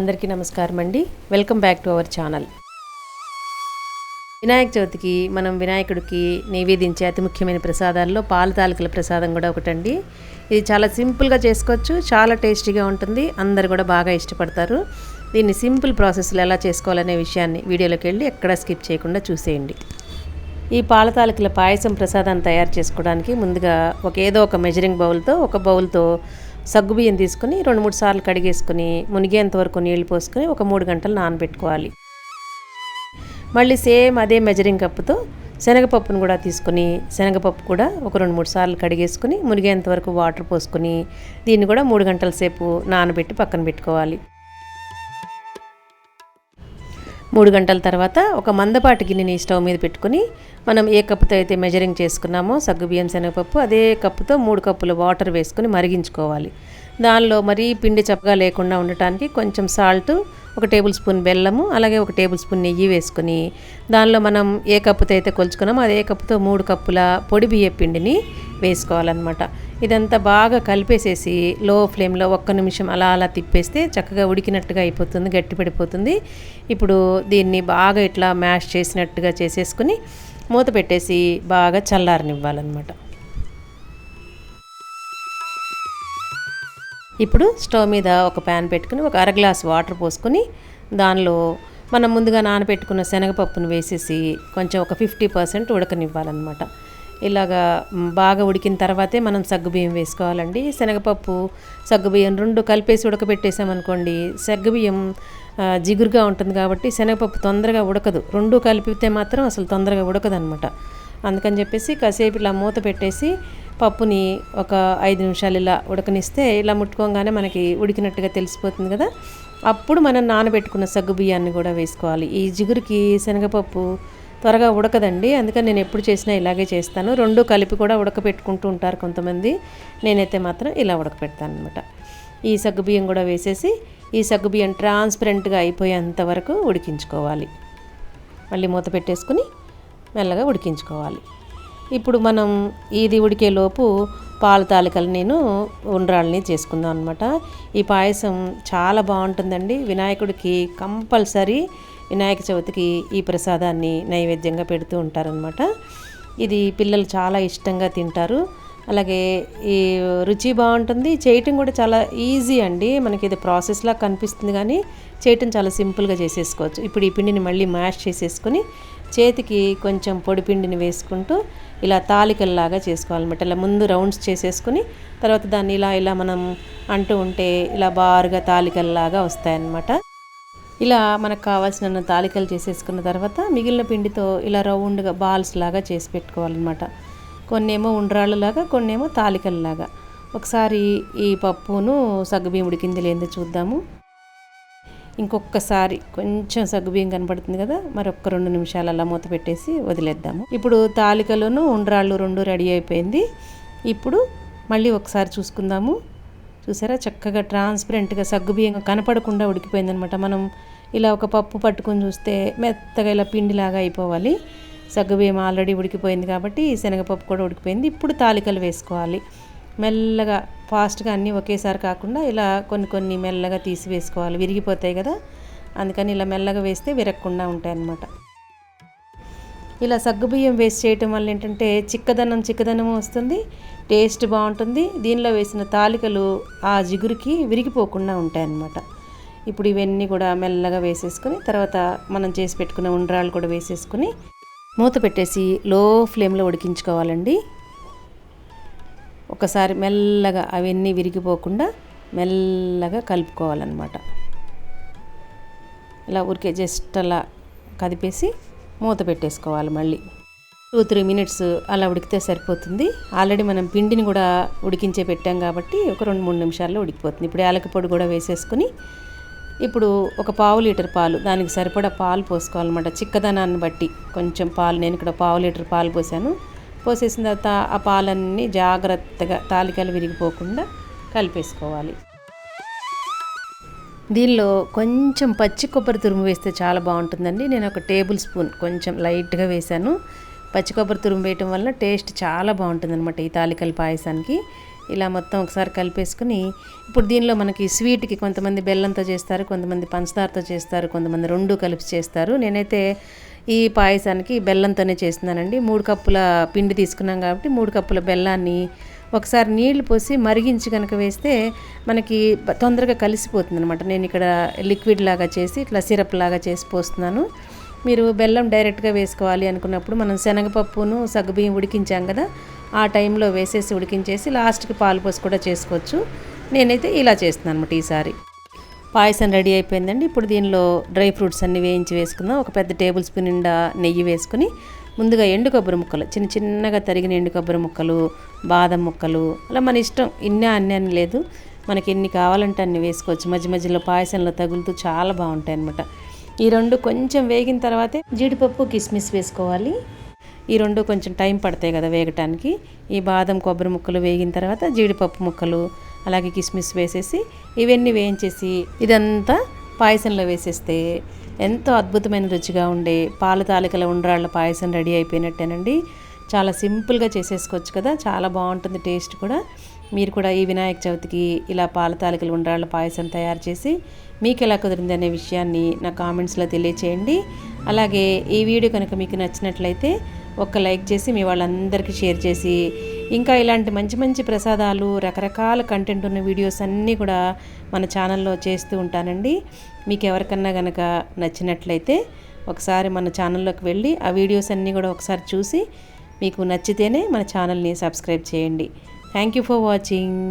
అందరికీ నమస్కారం అండి. Welcome back to our channel. Vinayaka చవితికి మనం వినాయకుడికి నివేదించే అతి ముఖ్యమైన ప్రసాదాల్లో పాల తాలికల ప్రసాదం కూడా ఒకటండి. ఇది చాలా సింపుల్గా చేసుకోవచ్చు చాలా టేస్టీగా ఉంటుంది అందరు కూడా బాగా ఇష్టపడతారు. దీన్ని సింపుల్ ప్రాసెస్లో ఎలా చేసుకోవాలనే విషయాన్ని వీడియోలోకి వెళ్ళి ఎక్కడా స్కిప్ చేయకుండా చూసేయండి. ఈ పాల తాలికల పాయసం ప్రసాదాన్ని తయారు చేసుకోవడానికి ముందుగా ఒక ఏదో ఒక మెజరింగ్ బౌల్తో ఒక బౌల్తో సగ్గుబియ్యం తీసుకుని రెండు మూడు సార్లు కడిగేసుకుని మునిగేంత వరకు నీళ్ళు పోసుకొని ఒక మూడు గంటలు నానబెట్టుకోవాలి. మళ్ళీ సేమ్ అదే మెజరింగ్ కప్పుతో శనగపప్పును కూడా తీసుకుని శనగపప్పు కూడా ఒక రెండు మూడు సార్లు కడిగేసుకుని మునిగేంత వరకు వాటర్ పోసుకుని దీన్ని కూడా మూడు గంటల సేపు నానబెట్టి పక్కన పెట్టుకోవాలి. మూడు గంటల తర్వాత ఒక మందపాటి గిన్నెని స్టవ్ మీద పెట్టుకుని మనం ఏ కప్పుతో అయితే మెజరింగ్ చేసుకున్నామో సగ్గుబియ్యం శనగపప్పు అదే కప్పుతో మూడు కప్పుల వాటర్ వేసుకుని మరిగించుకోవాలి. దానిలో మరీ పిండి చప్పగా లేకుండా ఉండటానికి కొంచెం సాల్ట్ ఒక టేబుల్ స్పూన్ బెల్లము అలాగే ఒక టేబుల్ స్పూన్ నెయ్యి వేసుకుని దానిలో మనం ఏ కప్పుతో అయితే కొలుచుకున్నామో అదే కప్పుతో మూడు కప్పుల పొడి బియ్య పిండిని వేసుకోవాలన్నమాట. ఇదంతా బాగా కలిపేసేసి లో ఫ్లేమ్లో ఒక్క నిమిషం అలా అలా తిప్పేస్తే చక్కగా ఉడికినట్టుగా అయిపోతుంది గట్టిపడిపోతుంది ఇప్పుడు దీన్ని బాగా ఇట్లా మ్యాష్ చేసినట్టుగా చేసేసుకుని మూత పెట్టేసి బాగా చల్లారనివ్వాలన్నమాట. ఇప్పుడు స్టవ్ మీద ఒక ప్యాన్ పెట్టుకుని ఒక అర గ్లాస్ వాటర్ పోసుకొని దానిలో మనం ముందుగా నానబెట్టుకున్న శనగపప్పును వేసేసి కొంచెం ఒక ఫిఫ్టీ పర్సెంట్ ఉడకనివ్వాలన్నమాట. ఇలాగా బాగా ఉడికిన తర్వాతే మనం సగ్గుబియ్యం వేసుకోవాలండి. శనగపప్పు సగ్గుబియ్యం రెండు కలిపేసి ఉడకబెట్టేసామనుకోండి సగ్గుబియ్యం జిగురుగా ఉంటుంది కాబట్టి శనగపప్పు తొందరగా ఉడకదు. రెండు కలిపితే మాత్రం అసలు తొందరగా ఉడకదనమాట అందుకని చెప్పేసి కాసేపు ఇలా మూత పెట్టేసి పప్పుని ఒక ఐదు నిమిషాలు ఇలా ఉడకనిస్తే ఇలా ముట్టుకోగానే మనకి ఉడికినట్టుగా తెలిసిపోతుంది కదా. అప్పుడు మనం నానబెట్టుకున్న సగ్గు బియ్యాన్ని కూడా వేసుకోవాలి. ఈ జిగురుకి శనగపప్పు త్వరగా ఉడకదండి. అందుకని నేను ఎప్పుడు చేసినా ఇలాగే చేస్తాను. రెండు కలిపి కూడా ఉడకపెట్టుకుంటూ ఉంటారు కొంతమంది. నేనైతే మాత్రం ఇలా ఉడకపెడతాను అనమాట ఈ సగ్గుబియ్యం కూడా వేసేసి ఈ సగ్గుబియ్యం ట్రాన్స్పరెంట్గా అయిపోయేంత వరకు ఉడికించుకోవాలి. మళ్ళీ మూత పెట్టేసుకుని మెల్లగా ఉడికించుకోవాలి. ఇప్పుడు మనం ఇది ఉడికేలోపు పాల తాలికలు నేను ఉండ్రాళ్ళని చేసుకుందాం అనమాట ఈ పాయసం చాలా బాగుంటుందండి. వినాయకుడికి కంపల్సరీ వినాయక చవితికి ఈ ప్రసాదాన్ని నైవేద్యంగా పెడుతూ ఉంటారనమాట ఇది పిల్లలు చాలా ఇష్టంగా తింటారు. అలాగే ఈ రుచి బాగుంటుంది. చేయటం కూడా చాలా ఈజీ అండి. మనకి ఇది ప్రాసెస్లా కనిపిస్తుంది కానీ చేయటం చాలా సింపుల్గా చేసేసుకోవచ్చు. ఇప్పుడు ఈ పిండిని మళ్ళీ మ్యాష్ చేసేసుకొని చేతికి కొంచెం పొడిపిండిని వేసుకుంటూ ఇలా తాలికల్లాగా చేసుకోవాలన్నమాట. ఇలా ముందు రౌండ్స్ చేసేసుకుని తర్వాత దాన్ని ఇలా ఇలా మనం అంటూ ఉంటే ఇలా బారుగా తాలికల్లాగా వస్తాయన్నమాట. ఇలా మనకు కావాల్సిన తాలికలు చేసేసుకున్న తర్వాత మిగిలిన పిండితో ఇలా రౌండ్గా బాల్స్ లాగా చేసి పెట్టుకోవాలన్నమాట. కొన్నేమో ఉండ్రాళ్ళలాగా కొన్నేమో తాలికల్లాగా. ఒకసారి ఈ పప్పును సగ్గుబీముడి కింద లేదో చూద్దాము. ఇంకొకసారి కొంచెం సగ్గుబియ్యం కనపడుతుంది కదా మరొక రెండు నిమిషాలు అలా మూత పెట్టేసి వదిలేద్దాము. ఇప్పుడు తాలికలోను ఉండ్రాళ్ళు రెండు రెడీ అయిపోయింది. ఇప్పుడు మళ్ళీ ఒకసారి చూసుకుందాము. చూసారా? చక్కగా ట్రాన్స్పరెంట్గా సగ్గుబియ్యం కనపడకుండా ఉడికిపోయిందనమాట మనం ఇలా ఒక పప్పు పట్టుకొని చూస్తే మెత్తగా ఇలా పిండిలాగా అయిపోవాలి. సగ్గుబియ్యం ఆల్రెడీ ఉడికిపోయింది కాబట్టి శనగపప్పు కూడా ఉడికిపోయింది. ఇప్పుడు తాలికలు వేసుకోవాలి. మెల్లగా ఫాస్ట్గా అన్నీ ఒకేసారి కాకుండా ఇలా కొన్ని కొన్ని మెల్లగా తీసి వేసుకోవాలి విరిగిపోతాయి కదా? అందుకని ఇలా మెల్లగా వేస్తే విరగకుండా ఉంటాయి అన్నమాట ఇలా సగ్గుబియ్యం వేస్ట్ చేయటం వల్ల ఏంటంటే చిక్కదనం చిక్కదనం వస్తుంది టేస్ట్ బాగుంటుంది. దీనిలో వేసిన తాలికలు ఆ జిగురికి విరిగిపోకుండా ఉంటాయన్నమాట. ఇప్పుడు ఇవన్నీ కూడా మెల్లగా వేసేసుకొని తర్వాత మనం చేసి పెట్టుకున్న ఉండ్రాలు కూడా వేసేసుకుని మూత పెట్టేసి లో ఫ్లేమ్లో ఉడికించుకోవాలండి. ఒకసారి మెల్లగా అవన్నీ విరిగిపోకుండా మెల్లగా కలుపుకోవాలన్నమాట. ఇలా ఉరికే జస్ట్ అలా కదిపేసి మూత పెట్టేసుకోవాలి మళ్ళీ. టూ త్రీ మినిట్స్ అలా ఉడికితే సరిపోతుంది. ఆల్రెడీ మనం పిండిని కూడా ఉడికించే పెట్టాం కాబట్టి ఒక రెండు మూడు నిమిషాల్లో ఉడికిపోతుంది. ఇప్పుడు యాలక పొడి కూడా వేసేసుకుని ఇప్పుడు ఒక పావు లీటర్ పాలు దానికి సరిపడా పాలు పోసుకోవాలన్నమాట. చిక్కదనాన్ని బట్టి కొంచెం పాలు నేను ఇక్కడ పావు లీటర్ పాలు పోసాను. పోసేసిన తర్వాత ఆ పాలన్నీ జాగ్రత్తగా తాలికలు విరిగిపోకుండా కలిపేసుకోవాలి. దీనిలో కొంచెం పచ్చి కొబ్బరి తురుము వేస్తే చాలా బాగుంటుందండి. నేను ఒక టేబుల్ స్పూన్ కొంచెం లైట్గా వేశాను. పచ్చి కొబ్బరి తురుము వేయటం వల్ల టేస్ట్ చాలా బాగుంటుంది అనమాట ఈ తాలికల పాయసానికి. ఇలా మొత్తం ఒకసారి కలిపేసుకుని ఇప్పుడు దీనిలో మనకి స్వీట్కి కొంతమంది బెల్లంతో చేస్తారు కొంతమంది పంచదారతో చేస్తారు కొంతమంది రెండు కలిపి చేస్తారు. నేనైతే ఈ పాయసానికి బెల్లంతోనే చేస్తున్నానండి. మూడు కప్పుల పిండి తీసుకున్నాం కాబట్టి మూడు కప్పుల బెల్లాన్ని ఒకసారి నీళ్ళు పోసి మరిగించి కనుక వేస్తే మనకి తొందరగా కలిసిపోతుంది అనమాట నేను ఇక్కడ లిక్విడ్ లాగా చేసి ఇట్లా సిరప్ లాగా చేసి పోస్తున్నాను. మీరు బెల్లం డైరెక్ట్గా వేసుకోవాలి అనుకున్నప్పుడు మనం శనగపప్పును సగ్గుబియ్యం ఉడికించాం కదా ఆ టైంలో వేసేసి ఉడికించేసి లాస్ట్కి పాలు పోసి కూడా చేసుకోవచ్చు. నేనైతే ఇలా చేస్తున్నాను అనమాట ఈసారి. పాయసం రెడీ అయిపోయిందండి. ఇప్పుడు దీనిలో డ్రై ఫ్రూట్స్ అన్ని వేయించి వేసుకుందాం. ఒక పెద్ద టేబుల్ స్పూన్ నిండా నెయ్యి వేసుకుని ముందుగా ఎండు కొబ్బరి ముక్కలు చిన్న చిన్నగా తరిగిన ఎండు కొబ్బరి ముక్కలు బాదం ముక్కలు అలా మన ఇష్టం ఇన్ని అన్ని అని లేదు. మనకి ఎన్ని కావాలంటే అన్ని వేసుకోవచ్చు. మధ్య మధ్యలో పాయసంలో తగులుతూ చాలా బాగుంటాయి అన్నమాట ఈ రెండు కొంచెం వేగిన తర్వాతే జీడిపప్పు కిస్మిస్ వేసుకోవాలి. ఈ రెండు కొంచెం టైం పడతాయి కదా వేగటానికి. ఈ బాదం కొబ్బరి ముక్కలు వేగిన తర్వాత జీడిపప్పు ముక్కలు అలాగే కిస్మిస్ వేసేసి ఇవన్నీ వేయించేసి ఇదంతా పాయసంలో వేసేస్తే ఎంతో అద్భుతమైన రుచిగా ఉండే పాల తాలికల ఉండ్రాళ్ళ పాయసం రెడీ అయిపోయినట్టేనండి. చాలా సింపుల్గా చేసేసుకోవచ్చు కదా చాలా బాగుంటుంది టేస్ట్ కూడా. మీరు కూడా ఈ వినాయక చవితికి ఇలా పాల తాలికలు ఉండ్రాళ్ళ పాయసం తయారు చేసి మీకు ఎలా కుదిరింది అనే విషయాన్ని నా కామెంట్స్లో తెలియచేయండి. అలాగే ఈ వీడియో కనుక మీకు నచ్చినట్లయితే ఒక్క లైక్ చేసి మీ వాళ్ళందరికీ షేర్ చేసి ఇంకా ఇలాంటి మంచి మంచి ప్రసాదాలు రకరకాల కంటెంట్ ఉన్న వీడియోస్ అన్నీ కూడా మన ఛానల్లో చేస్తూ ఉంటానండి. మీకు ఎవరికన్నా కనుక నచ్చినట్లయితే ఒకసారి మన ఛానల్లోకి వెళ్ళి ఆ వీడియోస్ అన్నీ కూడా ఒకసారి చూసి మీకు నచ్చితేనే మన ఛానల్ని సబ్స్క్రైబ్ చేయండి. Thank you for watching